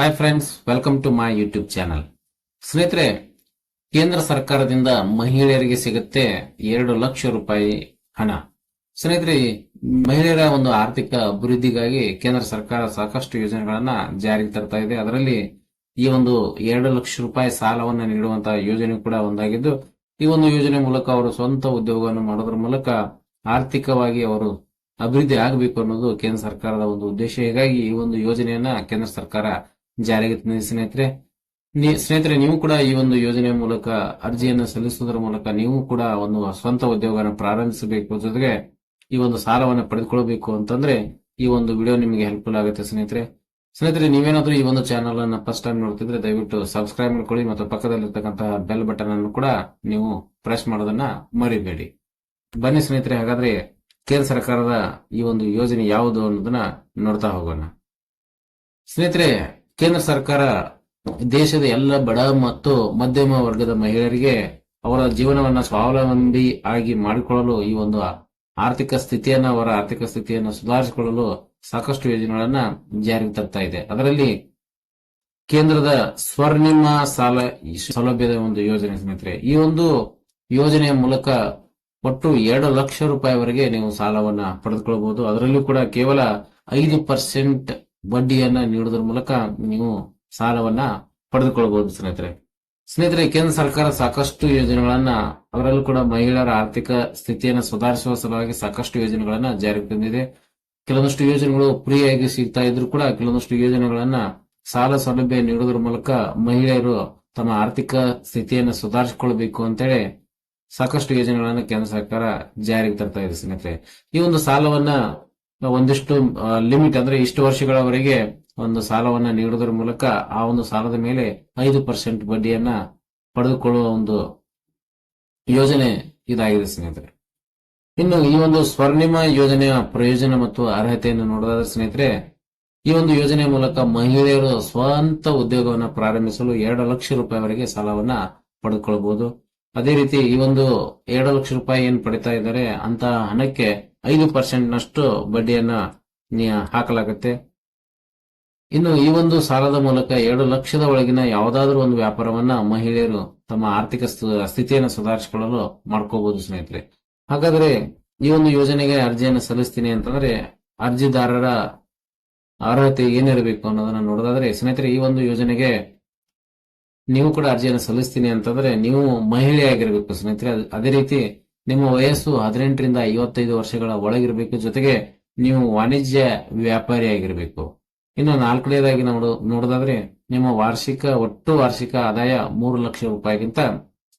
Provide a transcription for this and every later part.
Hi friends welcome to my YouTube channel ಸ್ನೇಹಿತರೆ, ಕೇಂದ್ರ ಸರ್ಕಾರದಿಂದ ಮಹಿಳೆಯರಿಗೆ ಸಿಗುತ್ತೆ ಎರಡು ಲಕ್ಷ ರೂಪಾಯಿ ಹಣ. ಸ್ನೇಹಿತರೆ, ಮಹಿಳೆಯರ ಒಂದು ಆರ್ಥಿಕ ಅಭಿವೃದ್ಧಿಗಾಗಿ ಕೇಂದ್ರ ಸರ್ಕಾರ ಸಾಕಷ್ಟು ಯೋಜನೆಗಳನ್ನ ಜಾರಿಗೆ ತರ್ತಾ ಇದೆ. ಅದರಲ್ಲಿ ಈ ಒಂದು ಎರಡು ಲಕ್ಷ ರೂಪಾಯಿ ಸಾಲವನ್ನು ನೀಡುವಂತಹ ಯೋಜನೆ ಕೂಡ ಒಂದಾಗಿದ್ದು, ಈ ಒಂದು ಯೋಜನೆ ಮೂಲಕ ಅವರು ಸ್ವಂತ ಉದ್ಯೋಗವನ್ನು ಮಾಡೋದ್ರ ಮೂಲಕ ಆರ್ಥಿಕವಾಗಿ ಅವರು ಅಭಿವೃದ್ಧಿ ಆಗಬೇಕು ಅನ್ನೋದು ಕೇಂದ್ರ ಸರ್ಕಾರದ ಒಂದು ಉದ್ದೇಶ. ಹೀಗಾಗಿ ಈ ಒಂದು ಯೋಜನೆಯನ್ನ ಕೇಂದ್ರ ಸರ್ಕಾರ ಜಾರಿಗೆ ತಂದಿದೆ. ಸ್ನೇಹಿತರೆ ಸ್ನೇಹಿತರೆ, ನೀವು ಕೂಡ ಈ ಒಂದು ಯೋಜನೆ ಮೂಲಕ ಅರ್ಜಿಯನ್ನು ಸಲ್ಲಿಸುವುದರ ಮೂಲಕ ನೀವು ಕೂಡ ಒಂದು ಸ್ವಂತ ಉದ್ಯೋಗವನ್ನು ಪ್ರಾರಂಭಿಸಬೇಕು. ಜೊತೆಗೆ ಈ ಒಂದು ಸಾಲವನ್ನು ಪಡೆದುಕೊಳ್ಳಬೇಕು ಅಂತಂದ್ರೆ ಈ ಒಂದು ವಿಡಿಯೋ ನಿಮಗೆ ಹೆಲ್ಪ್ಫುಲ್ ಆಗುತ್ತೆ ಸ್ನೇಹಿತರೆ. ಸ್ನೇಹಿತರೆ, ನೀವೇನಾದ್ರೂ ಈ ಒಂದು ಚಾನಲ್ ಅನ್ನು ಫಸ್ಟ್ ಟೈಮ್ ನೋಡ್ತಿದ್ರೆ ದಯವಿಟ್ಟು ಸಬ್ಸ್ಕ್ರೈಬ್ ಮಾಡ್ಕೊಳ್ಳಿ ಮತ್ತು ಪಕ್ಕದಲ್ಲಿರ್ತಕ್ಕಂತಹ ಬೆಲ್ ಬಟನ್ ಅನ್ನು ಕೂಡ ನೀವು ಪ್ರೆಸ್ ಮಾಡೋದನ್ನ ಮರಿಬೇಡಿ. ಬನ್ನಿ ಸ್ನೇಹಿತರೆ, ಹಾಗಾದ್ರೆ ಕೇಂದ್ರ ಸರ್ಕಾರದ ಈ ಒಂದು ಯೋಜನೆ ಯಾವುದು ಅನ್ನೋದನ್ನ ನೋಡ್ತಾ ಹೋಗೋಣ. ಸ್ನೇಹಿತರೆ ಕೇಂದ್ರ ಸರ್ಕಾರ ದೇಶದ ಎಲ್ಲ ಬಡ ಮತ್ತು ಮಧ್ಯಮ ವರ್ಗದ ಮಹಿಳೆಯರಿಗೆ ಅವರ ಜೀವನವನ್ನ ಸ್ವಾವಲಂಬಿ ಆಗಿ ಮಾಡಿಕೊಳ್ಳಲು ಈ ಒಂದು ಆರ್ಥಿಕ ಸ್ಥಿತಿಯನ್ನ, ಅವರ ಆರ್ಥಿಕ ಸ್ಥಿತಿಯನ್ನು ಸುಧಾರಿಸಿಕೊಳ್ಳಲು ಸಾಕಷ್ಟು ಯೋಜನೆಗಳನ್ನ ಜಾರಿಗೆ ತರ್ತಾ ಇದೆ. ಅದರಲ್ಲಿ ಕೇಂದ್ರದ ಸ್ವರ್ಣಿಮ ಸಾಲ ಸೌಲಭ್ಯದ ಒಂದು ಯೋಜನೆ ಸ್ನೇಹಿತರೆ, ಈ ಒಂದು ಯೋಜನೆಯ ಮೂಲಕ ಒಟ್ಟು ಎರಡು ಲಕ್ಷ ರೂಪಾಯಿವರೆಗೆ ನೀವು ಸಾಲವನ್ನ ಪಡೆದುಕೊಳ್ಳಬಹುದು ಅದರಲ್ಲೂ ಕೂಡ ಕೇವಲ ಐದು ಪರ್ಸೆಂಟ್ ಬಡ್ಡಿಯನ್ನ ನೀಡುವುದರ ಮೂಲಕ ನೀವು ಸಾಲವನ್ನ ಪಡೆದುಕೊಳ್ಳಬಹುದು ಸ್ನೇಹಿತರೆ. ಸ್ನೇಹಿತರೆ, ಕೇಂದ್ರ ಸರ್ಕಾರ ಸಾಕಷ್ಟು ಯೋಜನೆಗಳನ್ನ ಅವರಲ್ಲೂ ಕೂಡ ಮಹಿಳೆಯರ ಆರ್ಥಿಕ ಸ್ಥಿತಿಯನ್ನು ಸುಧಾರಿಸುವ ಸಲುವಾಗಿ ಸಾಕಷ್ಟು ಯೋಜನೆಗಳನ್ನ ಜಾರಿಗೆ ತಂದಿದೆ. ಕೆಲವೊಂದಷ್ಟು ಯೋಜನೆಗಳು ಫ್ರೀಯಾಗಿ ಸಿಗ್ತಾ ಇದ್ರು ಕೂಡ ಕೆಲವೊಂದಷ್ಟು ಯೋಜನೆಗಳನ್ನ ಸಾಲ ಸೌಲಭ್ಯ ನೀಡುವುದರ ಮೂಲಕ ಮಹಿಳೆಯರು ತಮ್ಮ ಆರ್ಥಿಕ ಸ್ಥಿತಿಯನ್ನು ಸುಧಾರಿಸಿಕೊಳ್ಬೇಕು ಅಂತೇಳಿ ಸಾಕಷ್ಟು ಯೋಜನೆಗಳನ್ನ ಕೇಂದ್ರ ಸರ್ಕಾರ ಜಾರಿಗೆ ತರ್ತಾ ಇದೆ, ಸ್ನೇಹಿತರೆ. ಈ ಒಂದು ಸಾಲವನ್ನ ಒಂದಿಷ್ಟು ಲಿಮಿಟ್ ಅಂದ್ರೆ ಇಷ್ಟು ವರ್ಷಗಳವರೆಗೆ ಒಂದು ಸಾಲವನ್ನ ನೀಡುವುದರ ಮೂಲಕ ಆ ಒಂದು ಸಾಲದ ಮೇಲೆ ಐದು ಪರ್ಸೆಂಟ್ ಬಡ್ಡಿಯನ್ನ ಪಡೆದುಕೊಳ್ಳುವ ಒಂದು ಯೋಜನೆ ಇದಾಗಿದೆ ಸ್ನೇಹಿತರೆ. ಇನ್ನು ಈ ಒಂದು ಸ್ವರ್ಣಿಮ ಯೋಜನೆಯ ಪ್ರಯೋಜನ ಮತ್ತು ಅರ್ಹತೆಯನ್ನು ನೋಡೋದಾದ್ರೆ ಸ್ನೇಹಿತರೆ, ಈ ಒಂದು ಯೋಜನೆ ಮೂಲಕ ಮಹಿಳೆಯರು ಸ್ವಂತ ಉದ್ಯೋಗವನ್ನು ಪ್ರಾರಂಭಿಸಲು ಎರಡು ಲಕ್ಷ ರೂಪಾಯಿವರೆಗೆ ಸಾಲವನ್ನ ಪಡೆದುಕೊಳ್ಳಬಹುದು ಅದೇ ರೀತಿ ಈ ಒಂದು ಎರಡು ಲಕ್ಷ ರೂಪಾಯಿ ಏನ್ ಪಡಿತಾ ಇದ್ದಾರೆ ಅಂತ ಹಣಕ್ಕೆ ಐದು ಪರ್ಸೆಂಟ್ ನಷ್ಟು ಬಡ್ಡಿಯನ್ನ ಹಾಕಲಾಗುತ್ತೆ. ಇನ್ನು ಈ ಒಂದು ಸಾಲದ ಮೂಲಕ ಎರಡು ಲಕ್ಷದ ಒಳಗಿನ ಯಾವುದಾದ್ರೂ ಒಂದು ವ್ಯಾಪಾರವನ್ನ ಮಹಿಳೆಯರು ತಮ್ಮ ಆರ್ಥಿಕ ಸ್ಥ- ಸ್ಥಿತಿಯನ್ನು ಸುಧಾರಿಸಿಕೊಳ್ಳಲು ಮಾಡ್ಕೋಬಹುದು ಸ್ನೇಹಿತರೆ. ಹಾಗಾದ್ರೆ ಈ ಒಂದು ಯೋಜನೆಗೆ ಅರ್ಜಿಯನ್ನು ಸಲ್ಲಿಸ್ತೀನಿ ಅಂತಂದ್ರೆ ಅರ್ಜಿದಾರರ ಅರ್ಹತೆ ಏನಿರಬೇಕು ಅನ್ನೋದನ್ನ ನೋಡೋದಾದ್ರೆ ಸ್ನೇಹಿತರೆ ಈ ಒಂದು ಯೋಜನೆಗೆ ನೀವು ಕೂಡ ಅರ್ಜಿಯನ್ನು ಸಲ್ಲಿಸ್ತೀನಿ ಅಂತಂದ್ರೆ ನೀವು ಮಹಿಳೆಯಾಗಿರ್ಬೇಕು ಸ್ನೇಹಿತರೆ. ಅದೇ ರೀತಿ ನಿಮ್ಮ ವಯಸ್ಸು ಹದಿನೆಂಟರಿಂದ ಐವತ್ತೈದು ವರ್ಷಗಳ ಒಳಗಿರಬೇಕು ಜೊತೆಗೆ ನೀವು ವಾಣಿಜ್ಯ ವ್ಯಾಪಾರಿಯಾಗಿರಬೇಕು ಇನ್ನು ನಾಲ್ಕನೇದಾಗಿ ನೋಡು ನೋಡೋದಾದ್ರೆ ನಿಮ್ಮ ವಾರ್ಷಿಕ ಒಟ್ಟು ವಾರ್ಷಿಕ ಆದಾಯ ಮೂರು ಲಕ್ಷ ರೂಪಾಯಿಗಿಂತ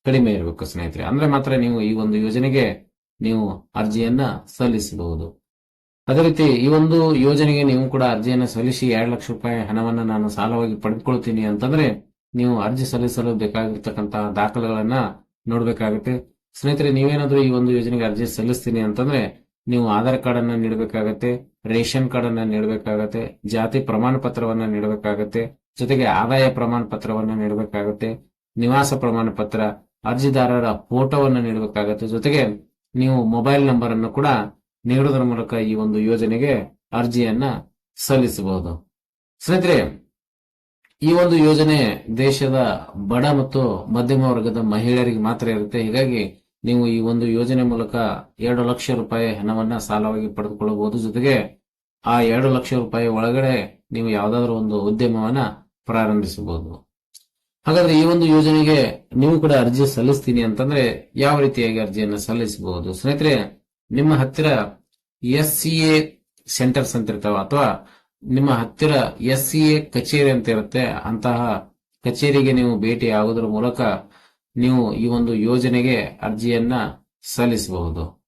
ಕಡಿಮೆ ಇರಬೇಕು ಸ್ನೇಹಿತರೆ. ಅಂದ್ರೆ ಮಾತ್ರ ನೀವು ಈ ಒಂದು ಯೋಜನೆಗೆ ನೀವು ಅರ್ಜಿಯನ್ನ ಸಲ್ಲಿಸಬಹುದು. ಅದೇ ರೀತಿ ಈ ಒಂದು ಯೋಜನೆಗೆ ನೀವು ಕೂಡ ಅರ್ಜಿಯನ್ನು ಸಲ್ಲಿಸಿ ಎರಡು ಲಕ್ಷ ರೂಪಾಯಿ ಹಣವನ್ನು ನಾನು ಸಾಲವಾಗಿ ಪಡೆದುಕೊಳ್ತೀನಿ ಅಂತಂದ್ರೆ ನೀವು ಅರ್ಜಿ ಸಲ್ಲಿಸಲು ಬೇಕಾಗಿರ್ತಕ್ಕಂತಹ ದಾಖಲೆಗಳನ್ನ ನೋಡ್ಬೇಕಾಗುತ್ತೆ. ಸ್ನೇಹಿತರೆ, ನೀವೇನಾದ್ರೂ ಈ ಒಂದು ಯೋಜನೆಗೆ ಅರ್ಜಿ ಸಲ್ಲಿಸ್ತೀನಿ ಅಂತಂದ್ರೆ ನೀವು ಆಧಾರ್ ಕಾರ್ಡ್ ಅನ್ನ ನೀಡಬೇಕಾಗತ್ತೆ, ರೇಷನ್ ಕಾರ್ಡ್ ಅನ್ನ ನೀಡಬೇಕಾಗತ್ತೆ, ಜಾತಿ ಪ್ರಮಾಣ ಪತ್ರವನ್ನ ನೀಡಬೇಕಾಗತ್ತೆ, ಜೊತೆಗೆ ಆದಾಯ ಪ್ರಮಾಣ ಪತ್ರವನ್ನ ನೀಡಬೇಕಾಗತ್ತೆ, ನಿವಾಸ ಪ್ರಮಾಣ ಪತ್ರ ಅರ್ಜಿದಾರರ ಫೋಟೋವನ್ನ ನೀಡಬೇಕಾಗತ್ತೆ, ಜೊತೆಗೆ ನೀವು ಮೊಬೈಲ್ ನಂಬರ್ ಅನ್ನು ಕೂಡ ನೀಡುವುದರ ಮೂಲಕ ಈ ಒಂದು ಯೋಜನೆಗೆ ಅರ್ಜಿಯನ್ನ ಸಲ್ಲಿಸಬಹುದು. ಸ್ನೇಹಿತರೆ, ಈ ಒಂದು ಯೋಜನೆ ದೇಶದ ಬಡ ಮತ್ತು ಮಧ್ಯಮ ವರ್ಗದ ಮಹಿಳೆಯರಿಗೆ ಮಾತ್ರ ಇರುತ್ತೆ. ಹೀಗಾಗಿ ನೀವು ಈ ಒಂದು ಯೋಜನೆ ಮೂಲಕ ಎರಡು ಲಕ್ಷ ರೂಪಾಯಿ ಹಣವನ್ನ ಸಾಲವಾಗಿ ಪಡೆದುಕೊಳ್ಳಬಹುದು. ಜೊತೆಗೆ ಆ ಎರಡು ಲಕ್ಷ ರೂಪಾಯಿ ಒಳಗಡೆ ನೀವು ಯಾವುದಾದ್ರೂ ಒಂದು ಉದ್ಯಮವನ್ನ ಪ್ರಾರಂಭಿಸಬಹುದು. ಹಾಗಾದ್ರೆ ಈ ಒಂದು ಯೋಜನೆಗೆ ನೀವು ಕೂಡ ಅರ್ಜಿ ಸಲ್ಲಿಸ್ತೀನಿ ಅಂತಂದ್ರೆ ಯಾವ ರೀತಿಯಾಗಿ ಅರ್ಜಿಯನ್ನು ಸಲ್ಲಿಸಬಹುದು? ಸ್ನೇಹಿತರೆ, ನಿಮ್ಮ ಹತ್ತಿರ ಎಸ್ ಸಿ ಎ ಸೆಂಟರ್ಸ್ ಅಂತ ಇರ್ತಾವ, ಅಥವಾ ನಿಮ್ಮ ಹತ್ತಿರ ಎಸ್ ಕಚೇರಿ ಅಂತ ಇರುತ್ತೆ, ಅಂತಹ ಕಚೇರಿಗೆ ನೀವು ಭೇಟಿ ಆಗೋದ್ರ ಮೂಲಕ ನೀವು ಈ ಒಂದು ಯೋಜನೆಗೆ ಅರ್ಜಿಯನ್ನ ಸಲ್ಲಿಸಬಹುದು.